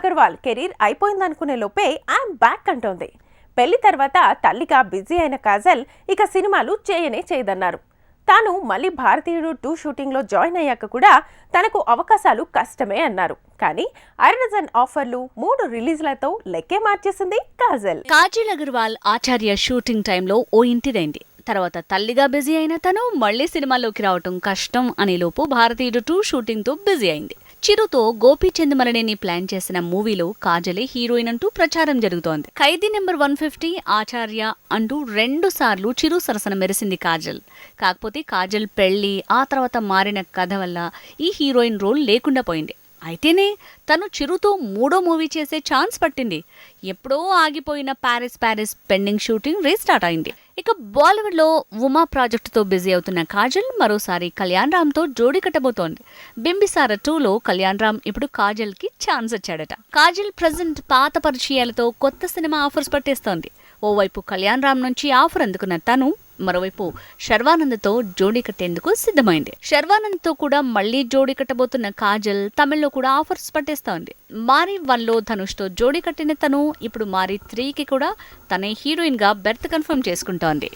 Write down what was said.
Agarwal career అయిపోయిందనుకునే లోపే I'm back అంటోంది. పెళ్ళి తర్వాత తల్లిగా బిజీ అయిన కాజల్ ఇక సినిమాలు చేయనే చేయదన్నారు. తాను మళ్ళీ భారతీయుడు టూ షూటింగ్లో జాయిన్ అయ్యాక కూడా తనకు అవకాశాలు కష్టమే అన్నారు. కానీ అరడజన్ ఆఫర్లు మూడు రిలీజ్లతో లెక్కే మార్చేసింది కాజల్. కాజల్ అగర్వాల్ ఆచార్య షూటింగ్ టైంలో ఓ ఇంటిదైంది తర్వాత తల్లిగా బిజీ అయిన తను మళ్ళీ సినిమాలోకి రావటం కష్టం అనే లోపు భారతీయుడు టూ షూటింగ్తో బిజీ అయింది. చిరుతో గోపీచంద్ మరణిని ప్లాన్ చేసిన మూవీలో కాజలే హీరోయిన్ అంటూ ప్రచారం జరుగుతోంది. Khaidi number one fifty Acharya అంటూ రెండు సార్లు చిరు సరసన మెరిసింది కాజల్. కాకపోతే కాజల్ పెళ్ళి ఆ తర్వాత మారిన కథ వల్ల ఈ హీరోయిన్ రోల్ లేకుండా పోయింది. అయితేనే తను చిరుతో మూడో మూవీ చేసే ఛాన్స్ పట్టింది. ఎప్పుడో ఆగిపోయిన Paris Paris pending shooting restart అయింది. ఇక బాలీవుడ్లో ఉమా ప్రాజెక్టుతో బిజీ అవుతున్న కాజల్ మరోసారి కళ్యాణ్ రామ్తో జోడీ కట్టబోతోంది. బింబిసార టూలో కళ్యాణ్ రామ్ ఇప్పుడు కాజల్కి ఛాన్స్ వచ్చాడట కాజల్ ప్రజెంట్ పాత పరిచయాలతో కొత్త సినిమా ఆఫర్స్ పట్టేస్తోంది. ఓవైపు కళ్యాణ్ రామ్ నుంచి ఆఫర్ అందుకున్న తను మరోవైపు శర్వానంద్తో జోడీ కట్టేందుకు సిద్ధమైంది. శర్వానంద్తో కూడా మళ్ళీ జోడీ కట్టబోతున్న కాజల్ తమిళ్ళో కూడా ఆఫర్స్ పట్టేస్తోంది. మారి వన్లో ధనుష్తో జోడీ కట్టిన తను ఇప్పుడు మారి త్రీకి కూడా తనే హీరోయిన్గా బెర్త్ కన్ఫర్మ్ చేసుకుంటోంది.